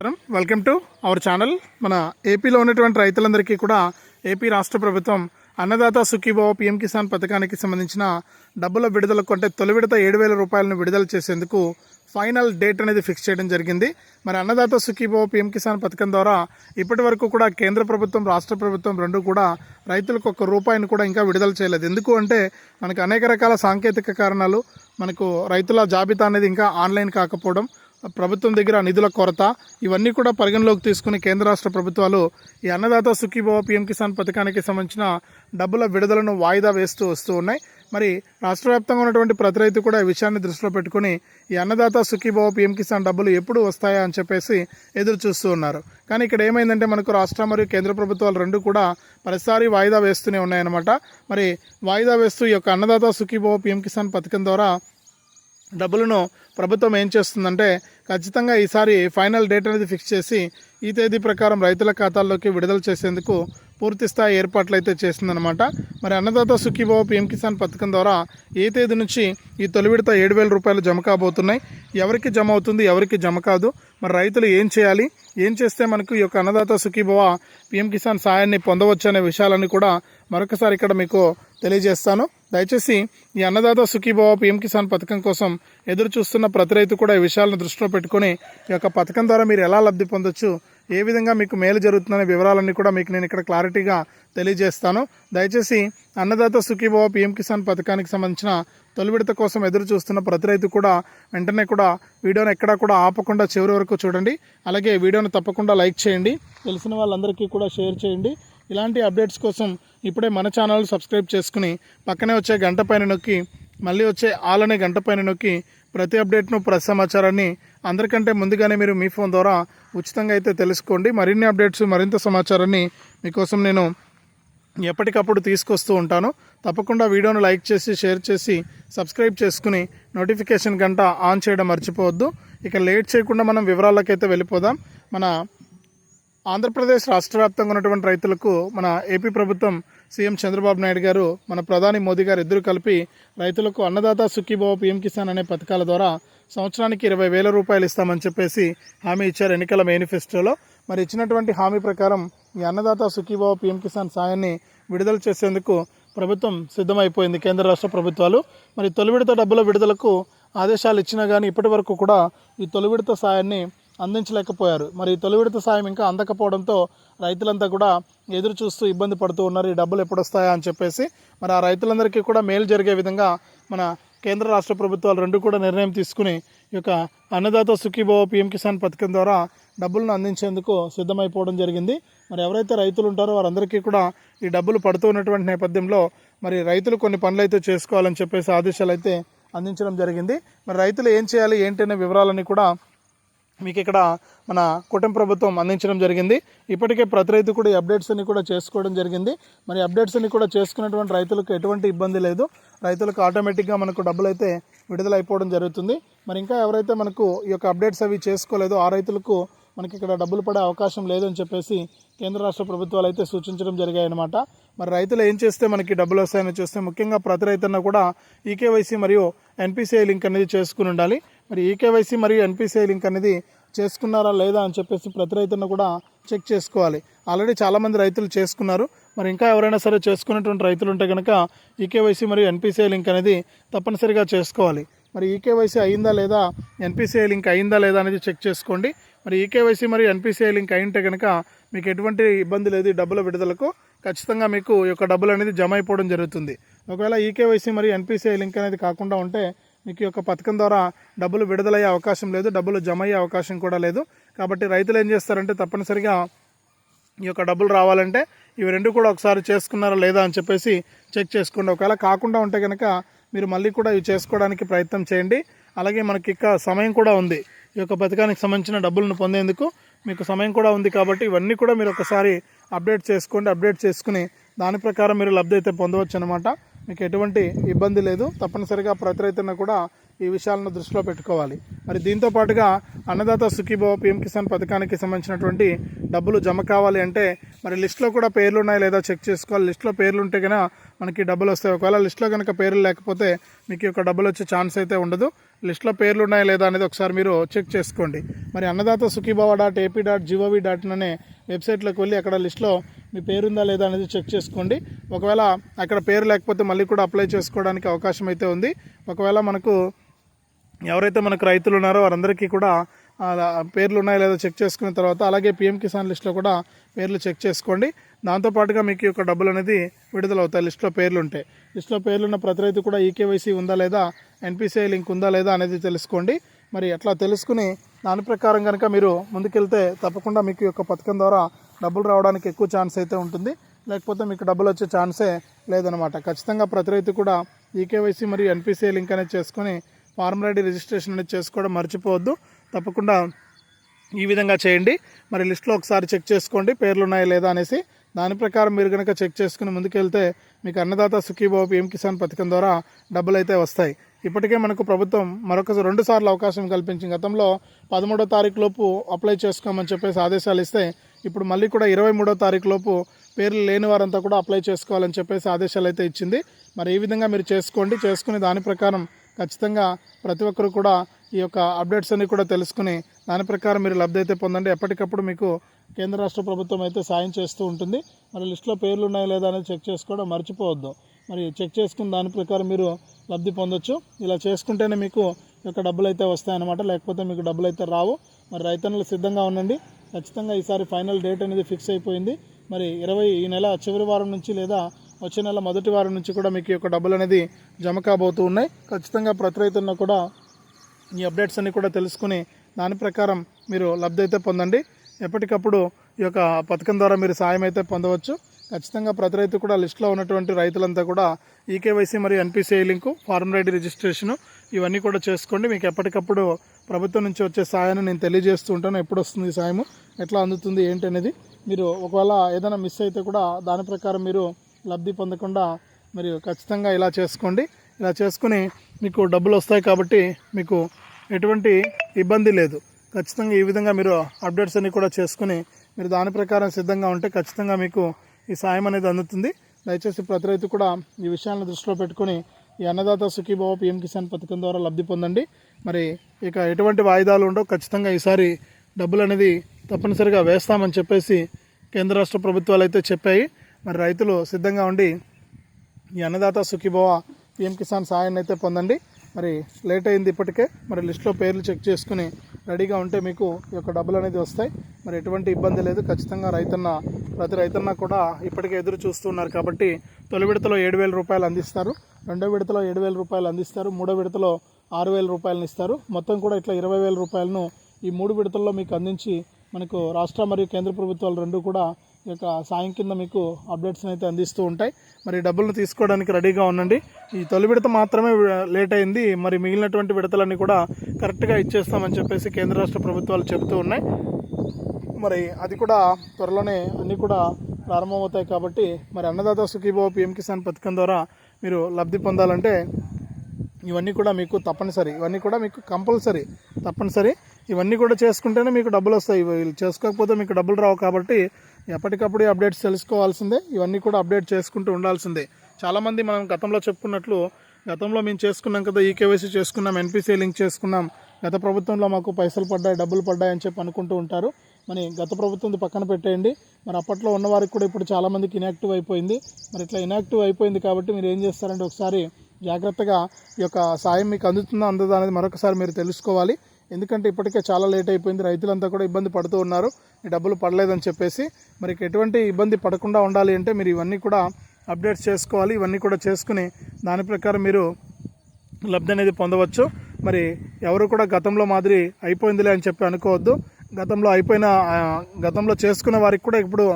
Welcome to our channel మన ఏపీలో ఉన్నటువంటి రైతులందరికీ కూడా ఏపీ రాష్ట్ర ప్రభుత్వం అన్నదాత సుఖీభావ పిఎం కిసాన్ పథకానికి సంబంధించిన డబ్బుల విడుదలకు అంటే తొలి విడత ఏడు వేల రూపాయలను విడుదల చేసేందుకు ఫైనల్ డేట్ అనేది ఫిక్స్ చేయడం జరిగింది. మరి అన్నదాత సుఖీభావ పిఎం కిసాన్ పథకం ద్వారా ఇప్పటి వరకు కూడా కేంద్ర ప్రభుత్వం రాష్ట్ర ప్రభుత్వం రెండు కూడా రైతులకు ఒక రూపాయిని కూడా ఇంకా విడుదల చేయలేదు. ఎందుకు అంటే మనకు అనేక రకాల సాంకేతిక కారణాలు మనకు రైతుల జాబితా అనేది ఇంకా ఆన్లైన్ కాకపోవడం ప్రభుత్వం దగ్గర నిధుల కొరత ఇవన్నీ కూడా పరిగణలోకి తీసుకుని కేంద్ర రాష్ట్ర ప్రభుత్వాలు ఈ అన్నదాత సుఖీభవ పిఎం కిసాన్ పథకానికి సంబంధించిన డబ్బుల విడుదలను వాయిదా వేస్తూ వస్తూ ఉన్నాయి. మరి రాష్ట్ర వ్యాప్తంగా ఉన్నటువంటి ప్రతి రైతు కూడా ఈ విషయాన్ని దృష్టిలో పెట్టుకుని ఈ అన్నదాత సుఖీభవ పిఎం కిసాన్ డబ్బులు ఎప్పుడు వస్తాయా అని చెప్పేసి ఎదురు చూస్తూ ఉన్నారు. కానీ ఇక్కడ ఏమైందంటే మనకు రాష్ట్ర మరియు కేంద్ర ప్రభుత్వాలు రెండు కూడా ప్రతిసారి వాయిదా వేస్తూనే ఉన్నాయన్నమాట. మరి వాయిదా వేస్తూ ఈ యొక్క అన్నదాత సుఖీభవ పిఎం కిసాన్ పథకం ద్వారా డబ్బులను ప్రభుత్వం ఏం చేస్తుందంటే ఖచ్చితంగా ఈసారి ఫైనల్ డేట్ అనేది ఫిక్స్ చేసి ఈ తేదీ ప్రకారం రైతుల ఖాతాల్లోకి విడుదల చేసేందుకు పూర్తి స్థాయి ఏర్పాట్లు అయితే చేసిందనమాట మరి అన్నదాత సుఖీభావ పిఎం కిసాన్ పథకం ద్వారా ఏ తేదీ నుంచి ఈ తొలి విడత ఏడు వేల రూపాయలు జమ కాబోతున్నాయి? ఎవరికి జమ అవుతుంది ఎవరికి జమ కాదు? మరి రైతులు ఏం చేయాలి? ఏం చేస్తే మనకు ఈ యొక్క అన్నదాత సుఖీభావ పీఎం కిసాన్ సాయాన్ని పొందవచ్చు అనే విషయాలన్నీ కూడా మరొకసారి ఇక్కడ మీకు తెలియజేస్తాను. దయచేసి ఈ అన్నదాత సుఖీభావ పిఎం కిసాన్ పథకం కోసం ఎదురు చూస్తున్న ప్రతి రైతు కూడా ఈ విషయాలను దృష్టిలో పెట్టుకుని ఈ యొక్క పథకం ద్వారా మీరు ఎలా లబ్ధి పొందొచ్చు ఏ విధంగా మీకు మేలు జరుగుతుందనే వివరాలన్నీ కూడా మీకు నేను ఇక్కడ క్లారిటీగా తెలియజేస్తాను. దయచేసి అన్నదాత సుఖీభావ పిఎం కిసాన్ పథకానికి సంబంధించిన తొలి విడత కోసం ఎదురు చూస్తున్న ప్రతి రైతు కూడా వెంటనే కూడా వీడియోను ఎక్కడా కూడా ఆపకుండా చివరి వరకు చూడండి. అలాగే వీడియోను తప్పకుండా లైక్ చేయండి. తెలిసిన వాళ్ళందరికీ కూడా షేర్ చేయండి. ఇలాంటి అప్డేట్స్ కోసం ఇప్పుడే మన ఛానల్ సబ్స్క్రైబ్ చేసుకుని పక్కనే వచ్చే గంట పైన నొక్కి మళ్ళీ వచ్చే ఆల్ అనే గంట పైన నొక్కి ప్రతి అప్డేట్ను ప్రతి సమాచారాన్ని అందరికంటే ముందుగానే మీరు మీ ఫోన్ ద్వారా ఉచితంగా అయితే తెలుసుకోండి. మరిన్ని అప్డేట్స్ మరింత సమాచారాన్ని మీకోసం నేను ఎప్పటికప్పుడు తీసుకొస్తూ ఉంటాను. తప్పకుండా వీడియోను లైక్ చేసి షేర్ చేసి సబ్స్క్రైబ్ చేసుకుని నోటిఫికేషన్ గంట ఆన్ చేయడం మర్చిపోవద్దు. ఇక లేట్ చేయకుండా మనం వివరాలకైతే వెళ్ళిపోదాం. మన ఆంధ్రప్రదేశ్ రాష్ట్ర వ్యాప్తంగా ఉన్నటువంటి రైతులకు మన ఏపీ ప్రభుత్వం సీఎం చంద్రబాబు నాయుడు గారు మన ప్రధాని మోదీ గారు ఇద్దరు కలిపి రైతులకు అన్నదాత సుఖీభావ పిఎం కిసాన్ అనే పథకాల ద్వారా సంవత్సరానికి ఇరవై వేల రూపాయలు ఇస్తామని చెప్పేసి హామీ ఇచ్చారు ఎన్నికల మేనిఫెస్టోలో. మరి ఇచ్చినటువంటి హామీ ప్రకారం ఈ అన్నదాత సుఖీభావ పీఎం కిసాన్ సాయాన్ని విడుదల చేసేందుకు ప్రభుత్వం సిద్ధమైపోయింది కేంద్ర రాష్ట్ర ప్రభుత్వాలు. మరి తొలి విడత డబ్బుల విడుదలకు ఆదేశాలు ఇచ్చినా కానీ ఇప్పటి వరకు కూడా ఈ తొలి విడత సాయాన్ని అందించలేకపోయారు. మరి తొలి విడత సాయం ఇంకా అందకపోవడంతో రైతులంతా కూడా ఎదురు చూస్తూ ఇబ్బంది పడుతూ ఉన్నారు. ఈ డబ్బులు ఎప్పుడు వస్తాయా అని చెప్పేసి మరి ఆ రైతులందరికీ కూడా మేలు జరిగే విధంగా మన కేంద్ర రాష్ట్ర ప్రభుత్వాలు రెండు కూడా నిర్ణయం తీసుకుని ఈ యొక్క అన్నదాత సుఖీభవ పిఎం కిసాన్ పథకం ద్వారా డబ్బులను అందించేందుకు సిద్ధమైపోవడం జరిగింది. మరి ఎవరైతే రైతులు ఉంటారో వారందరికీ కూడా ఈ డబ్బులు పడుతూ ఉన్నటువంటి నేపథ్యంలో మరి రైతులు కొన్ని పనులు అయితే చేసుకోవాలని చెప్పేసి ఆదేశాలు అయితే అందించడం జరిగింది. మరి రైతులు ఏం చేయాలి ఏంటనే వివరాలని కూడా మీకు ఇక్కడ మన కుటుంబ ప్రభుత్వం అందించడం జరిగింది. ఇప్పటికే ప్రతి రైతు కూడా ఈ అప్డేట్స్ అన్ని కూడా చేసుకోవడం జరిగింది. మరి అప్డేట్స్ అన్ని కూడా చేసుకున్నటువంటి రైతులకు ఎటువంటి ఇబ్బంది లేదు. రైతులకు ఆటోమేటిక్గా మనకు డబ్బులు అయితే విడుదల అయిపోవడం జరుగుతుంది. మరి ఇంకా ఎవరైతే మనకు ఈ యొక్క అప్డేట్స్ అవి చేసుకోలేదో ఆ రైతులకు మనకి ఇక్కడ డబ్బులు పడే అవకాశం లేదని చెప్పేసి కేంద్ర రాష్ట్ర ప్రభుత్వాలు అయితే సూచించడం జరిగాయన్నమాట. మరి రైతులు ఏం చేస్తే మనకి డబ్బులు వస్తాయని చూస్తే ముఖ్యంగా ప్రతి రైతన్న కూడా ఈకేవైసీ మరియు ఎన్పిసిఐ లింక్ అనేది చేసుకుని ఉండాలి. మరి ఈకేవైసీ మరియు ఎన్పిసిఐ లింక్ అనేది చేసుకున్నారా లేదా అని చెప్పేసి ప్రతి రైతును కూడా చెక్ చేసుకోవాలి. ఆల్రెడీ చాలామంది రైతులు చేసుకున్నారు. మరి ఇంకా ఎవరైనా సరే చేసుకున్నటువంటి రైతులు ఉంటే కనుక ఈకేవైసీ మరియు ఎన్పిసిఐ లింక్ అనేది తప్పనిసరిగా చేసుకోవాలి. మరి ఈకేవైసీ అయిందా లేదా ఎన్పిసిఐ లింక్ అయిందా లేదా అనేది చెక్ చేసుకోండి. మరి ఈకేవైసీ మరియు ఎన్పిసిఐ లింక్ అయింటే కనుక మీకు ఎటువంటి ఇబ్బంది లేదు. డబ్బుల విడుదలకు ఖచ్చితంగా మీకు ఈ యొక్క డబ్బులు అనేది జమ అయిపోవడం జరుగుతుంది. ఒకవేళ ఈకేవైసీ మరియు ఎన్పిసిఐ లింక్ అనేది కాకుండా ఉంటే మీకు యొక్క పథకం ద్వారా డబ్బులు విడుదలయ్యే అవకాశం లేదు డబ్బులు జమ అయ్యే అవకాశం కూడా లేదు. కాబట్టి రైతులు ఏం చేస్తారంటే తప్పనిసరిగా ఈ యొక్క డబ్బులు రావాలంటే ఇవి రెండు కూడా ఒకసారి చేసుకున్నారా లేదా అని చెప్పేసి చెక్ చేసుకోండి. ఒకవేళ కాకుండా ఉంటే కనుక మీరు మళ్ళీ కూడా ఇవి చేసుకోవడానికి ప్రయత్నం చేయండి. అలాగే మనకి ఇంకా సమయం కూడా ఉంది. ఈ యొక్క పథకానికి సంబంధించిన డబ్బులను పొందేందుకు మీకు సమయం కూడా ఉంది కాబట్టి ఇవన్నీ కూడా మీరు ఒకసారి అప్డేట్ చేసుకోండి. అప్డేట్ చేసుకుని దాని ప్రకారం మీరు లబ్ధి అయితే పొందవచ్చు అనమాట మీకు ఎటువంటి ఇబ్బంది లేదు. తప్పనిసరిగా ప్రతి రైతున్న కూడా ఈ విషయాలను దృష్టిలో పెట్టుకోవాలి. మరి దీంతో పాటుగా అన్నదాత సుఖీభవ పిఎం కిసాన్ పథకానికి సంబంధించినటువంటి డబ్బులు జమ కావాలి అంటే మరి లిస్ట్లో కూడా పేర్లు ఉన్నాయా లేదా చెక్ చేసుకోవాలి. లిస్ట్లో పేర్లు ఉంటే కనుక మనకి డబ్బులు వస్తాయి. ఒకవేళ లిస్ట్లో కనుక పేర్లు లేకపోతే మీకు ఒక యొక్క డబ్బులు వచ్చే ఛాన్స్ అయితే ఉండదు. లిస్ట్లో పేర్లు ఉన్నాయా లేదా అనేది ఒకసారి మీరు చెక్ చేసుకోండి. మరి Annadata Sukhibhava dot AP dot gov dot అనే వెబ్సైట్లోకి వెళ్ళి అక్కడ లిస్ట్లో మీ పేరుందా లేదా అనేది చెక్ చేసుకోండి. ఒకవేళ అక్కడ పేరు లేకపోతే మళ్ళీ కూడా అప్లై చేసుకోవడానికి అవకాశం అయితే ఉంది. ఒకవేళ మనకు ఎవరైతే మనకు రైతులు ఉన్నారో వారందరికీ కూడా పేర్లు ఉన్నాయో లేదో చెక్ చేసుకున్న తర్వాత అలాగే పిఎం కిసాన్ లిస్ట్లో కూడా పేర్లు చెక్ చేసుకోండి. దాంతోపాటుగా మీకు యొక్క డబ్బులు అనేది విడుదలవుతాయి లిస్ట్లో పేర్లు ఉంటాయి లిస్ట్లో పేర్లు ఉన్న ప్రతి రైతు కూడా ఈకేవైసీ ఉందా లేదా ఎన్పిసిఐ లింక్ ఉందా లేదా అనేది తెలుసుకోండి. మరి అట్లా తెలుసుకుని దాని ప్రకారం కనుక మీరు ముందుకెళ్తే తప్పకుండా మీకు యొక్క పథకం ద్వారా డబ్బులు రావడానికి ఎక్కువ ఛాన్స్ అయితే ఉంటుంది. లేకపోతే మీకు డబ్బులు వచ్చే ఛాన్సే లేదనమాట ఖచ్చితంగా ప్రతి రైతు కూడా ఈకేవైసీ మరియు ఎన్పిసిఐ లింక్ అనేది చేసుకొని ఫార్మ్ రెడీ రిజిస్ట్రేషన్ అనేది చేసుకోవడం మర్చిపోవద్దు. తప్పకుండా ఈ విధంగా చేయండి. మరి లిస్ట్లో ఒకసారి చెక్ చేసుకోండి పేర్లు ఉన్నాయా లేదా అనేసి. దాని ప్రకారం మీరు కనుక చెక్ చేసుకుని ముందుకెళ్తే మీకు అన్నదాత సుఖీబాబు పిఎం కిసాన్ పథకం ద్వారా డబ్బులు అయితే వస్తాయి. ఇప్పటికే మనకు ప్రభుత్వం మరొక రెండు సార్లు అవకాశం కల్పించింది గతంలో పదమూడో తారీఖు లోపు అప్లై చేసుకోమని చెప్పేసి ఆదేశాలు ఇస్తే ఇప్పుడు మళ్ళీ కూడా ఇరవై మూడో తారీఖు లోపు పేర్లు లేని వారంతా కూడా అప్లై చేసుకోవాలని చెప్పేసి ఆదేశాలు అయితే ఇచ్చింది. మరి ఈ విధంగా మీరు చేసుకోండి చేసుకుని దాని ప్రకారం ఖచ్చితంగా ప్రతి ఒక్కరు కూడా ఈ యొక్క అప్డేట్స్ అన్ని కూడా తెలుసుకుని దాని ప్రకారం మీరు లబ్ధి అయితే పొందండి. ఎప్పటికప్పుడు మీకు కేంద్ర రాష్ట్ర ప్రభుత్వం అయితే సాయం చేస్తూ ఉంటుంది. మరి లిస్ట్లో పేర్లు ఉన్నాయా లేదా అనేది చెక్ చేసుకోవడం మర్చిపోవద్దు. మరి చెక్ చేసుకుని దాని ప్రకారం మీరు లబ్ధి పొందొచ్చు. ఇలా చేసుకుంటేనే మీకు ఈ యొక్క డబ్బులు అయితే వస్తాయన్నమాట. లేకపోతే మీకు డబ్బులు అయితే రావు. మరి రైతన్నులు సిద్ధంగా ఉండండి. ఖచ్చితంగా ఈసారి ఫైనల్ డేట్ అనేది ఫిక్స్ అయిపోయింది. మరి ఇరవై ఈ నెల చివరి వారం నుంచి లేదా వచ్చే నెల మొదటి వారం నుంచి కూడా మీకు యొక్క డబ్బులు అనేది జమ కాబోతూ ఉన్నాయి. ఖచ్చితంగా ప్రతి రైతున్న కూడా ఈ అప్డేట్స్ అన్ని కూడా తెలుసుకుని దాని ప్రకారం మీరు లబ్ధి అయితే పొందండి. ఎప్పటికప్పుడు ఈ యొక్క పథకం ద్వారా మీరు సాయం అయితే పొందవచ్చు. ఖచ్చితంగా ప్రతి రైతు కూడా లిస్ట్లో ఉన్నటువంటి రైతులంతా కూడా ఈకేవైసీ మరియు NPCI link farm ID registration ఇవన్నీ కూడా చేసుకోండి. మీకు ఎప్పటికప్పుడు ప్రభుత్వం నుంచి వచ్చే సాయాన్ని నేను తెలియజేస్తూ ఉంటాను. ఎప్పుడు వస్తుంది ఈ సాయము? ఎట్లా అందుతుంది? ఏంటి అనేది మీరు ఒకవేళ ఏదైనా మిస్ అయితే కూడా దాని ప్రకారం మీరు లబ్ధి పొందకుండా మీరు ఖచ్చితంగా ఇలా చేసుకోండి. ఇలా చేసుకుని మీకు డబ్బులు వస్తాయి కాబట్టి మీకు ఎటువంటి ఇబ్బంది లేదు. ఖచ్చితంగా ఈ విధంగా మీరు అప్డేట్స్ అన్నీ కూడా చేసుకుని మీరు దాని ప్రకారం సిద్ధంగా ఉంటే ఖచ్చితంగా మీకు ఈ సాయం అనేది అందుతుంది. దయచేసి ప్రతి రైతు కూడా ఈ విషయాలను దృష్టిలో పెట్టుకొని ఈ అన్నదాత సుఖీభావ పిఎం కిసాన్ పథకం ద్వారా లబ్ధి పొందండి. మరి ఇక ఎటువంటి వాయిదాలు ఉండవు. ఖచ్చితంగా ఈసారి డబ్బులు అనేది తప్పనిసరిగా వేస్తామని చెప్పేసి కేంద్ర రాష్ట్ర ప్రభుత్వాలు అయితే చెప్పాయి. మరి రైతులు సిద్ధంగా ఉండి ఈ అన్నదాత సుఖీభవ పిఎం కిసాన్ సాయాన్ని అయితే పొందండి. మరి లేట్ అయింది ఇప్పటికే. మరి లిస్ట్లో పేర్లు చెక్ చేసుకుని రెడీగా ఉంటే మీకు ఈ యొక్క డబ్బులు అనేది వస్తాయి. మరి ఎటువంటి ఇబ్బంది లేదు. ఖచ్చితంగా రైతన్న ప్రతి రైతన్న కూడా ఇప్పటికే ఎదురు చూస్తున్నారు కాబట్టి తొలి విడతలో ఏడు వేల రూపాయలు అందిస్తారు. రెండో విడతలో ఏడు వేల రూపాయలు అందిస్తారు మూడో విడతలో ఆరు వేల రూపాయలను ఇస్తారు. మొత్తం కూడా ఇట్లా ఇరవై వేల రూపాయలను ఈ మూడు విడతల్లో మీకు అందించి మనకు రాష్ట్ర మరియు కేంద్ర ప్రభుత్వాలు రెండు కూడా ఈ యొక్క సాయం కింద మీకు అప్డేట్స్ని అయితే అందిస్తూ ఉంటాయి. మరి డబ్బులను తీసుకోవడానికి రెడీగా ఉండండి. ఈ తొలి విడత మాత్రమే లేట్ అయింది. మరి మిగిలినటువంటి విడతలన్నీ కూడా కరెక్ట్గా ఇచ్చేస్తామని చెప్పేసి కేంద్ర రాష్ట్ర ప్రభుత్వాలు చెబుతూ ఉన్నాయి. మరి అది కూడా త్వరలోనే అన్నీ కూడా ప్రారంభమవుతాయి కాబట్టి మరి అన్నదాత సుఖీభావ పిఎం కిసాన్ పథకం ద్వారా మీరు లబ్ధి పొందాలంటే ఇవన్నీ కూడా మీకు తప్పనిసరి. ఇవన్నీ కూడా మీకు కంపల్సరీ. తప్పనిసరి. ఇవన్నీ కూడా చేసుకుంటేనే మీకు డబ్బులు వస్తాయి. వీళ్ళు చేసుకోకపోతే మీకు డబ్బులు రావు కాబట్టి ఎప్పటికప్పుడు అప్డేట్స్ తెలుసుకోవాల్సిందే. ఇవన్నీ కూడా అప్డేట్ చేసుకుంటూ ఉండాల్సిందే. చాలామంది మనం గతంలో చెప్పుకున్నట్లు గతంలో మేము చేసుకున్నాం కదా ఈకేవైసీ చేసుకున్నాం ఎన్పిసి లింక్ చేసుకున్నాం గత ప్రభుత్వంలో మాకు పైసలు పడ్డాయి డబ్బులు పడ్డాయి అని చెప్పి అనుకుంటూ ఉంటారు. మరి గత ప్రభుత్వం పక్కన పెట్టేయండి. మరి అప్పట్లో ఉన్నవారికి కూడా ఇప్పుడు చాలామందికి ఇన్యాక్టివ్ అయిపోయింది. మరి ఇట్లా ఇన్యాక్టివ్ అయిపోయింది కాబట్టి మీరు ఏం చేస్తారంటే ఒకసారి జాగ్రత్తగా ఈ యొక్క సాయం మీకు అందుతుందా అందదా అనేది మరొకసారి మీరు తెలుసుకోవాలి. ఎందుకంటే ఇప్పటికే చాలా లేట్ అయిపోయింది. రైతులంతా కూడా ఇబ్బంది పడుతూ ఉన్నారు. ఈ డబ్బులు పడలేదని చెప్పేసి మరి ఎటువంటి ఇబ్బంది పడకుండా ఉండాలి అంటే మీరు ఇవన్నీ కూడా అప్డేట్స్ చేసుకోవాలి. ఇవన్నీ కూడా చేసుకుని దాని ప్రకారం మీరు లబ్ధి అనేది పొందవచ్చు. మరి ఎవరు కూడా గతంలో మాదిరి అయిపోయిందిలే అని చెప్పి అనుకోవద్దు. గతంలో అయిపోయిన గతంలో చేసుకున్న వారికి కూడా ఇప్పుడు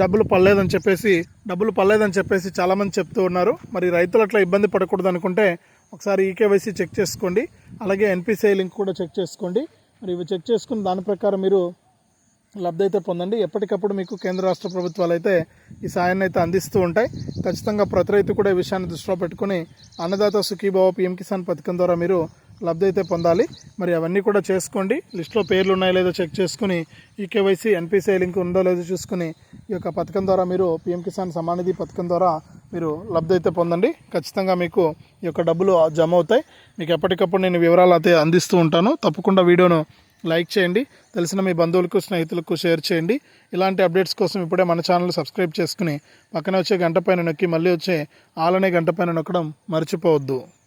డబ్బులు పడలేదని చెప్పేసి డబ్బులు పడలేదని చెప్పేసి చాలామంది చెప్తూ ఉన్నారు. మరి రైతులు అట్లా ఇబ్బంది పడకూడదు అనుకుంటే ఒకసారి ఈకేవైసీ చెక్ చేసుకోండి. అలాగే ఎన్పిసిఐ లింక్ కూడా చెక్ చేసుకోండి. మరి ఇవి చెక్ చేసుకుని దాని ప్రకారం మీరు లబ్ధి అయితే పొందండి. ఎప్పటికప్పుడు మీకు కేంద్ర రాష్ట్ర ప్రభుత్వాలు అయితే ఈ సాయాన్ని అయితే అందిస్తూ ఉంటాయి. ఖచ్చితంగా ప్రతి రైతు కూడా ఈ విషయాన్ని దృష్టిలో పెట్టుకుని అన్నదాత సుఖీభావ పిఎం కిసాన్ పథకం ద్వారా మీరు లబ్ధి అయితే పొందాలి. మరి అవన్నీ కూడా చేసుకోండి. లిస్ట్లో పేర్లు ఉన్నాయో లేదో చెక్ చేసుకుని ఈకేవైసీ ఎన్పిసిఐ లింక్ ఉందో లేదో చూసుకుని ఈ యొక్క పథకం ద్వారా మీరు పిఎం కిసాన్ సమానిధి పథకం ద్వారా మీరు లబ్ధి అయితే పొందండి. ఖచ్చితంగా మీకు ఈ యొక్క డబ్బులు జమ అవుతాయి. మీకు ఎప్పటికప్పుడు నేను వివరాలు అయితే అందిస్తూ ఉంటాను. తప్పకుండా వీడియోను లైక్ చేయండి. తెలిసిన మీ బంధువులకు స్నేహితులకు షేర్ చేయండి. ఇలాంటి అప్డేట్స్ కోసం ఇప్పుడే మన ఛానల్ సబ్స్క్రైబ్ చేసుకుని పక్కన వచ్చే గంట పైన నొక్కి మళ్ళీ వచ్చే ఆలనే గంట పైన నొక్కడం మర్చిపోవద్దు.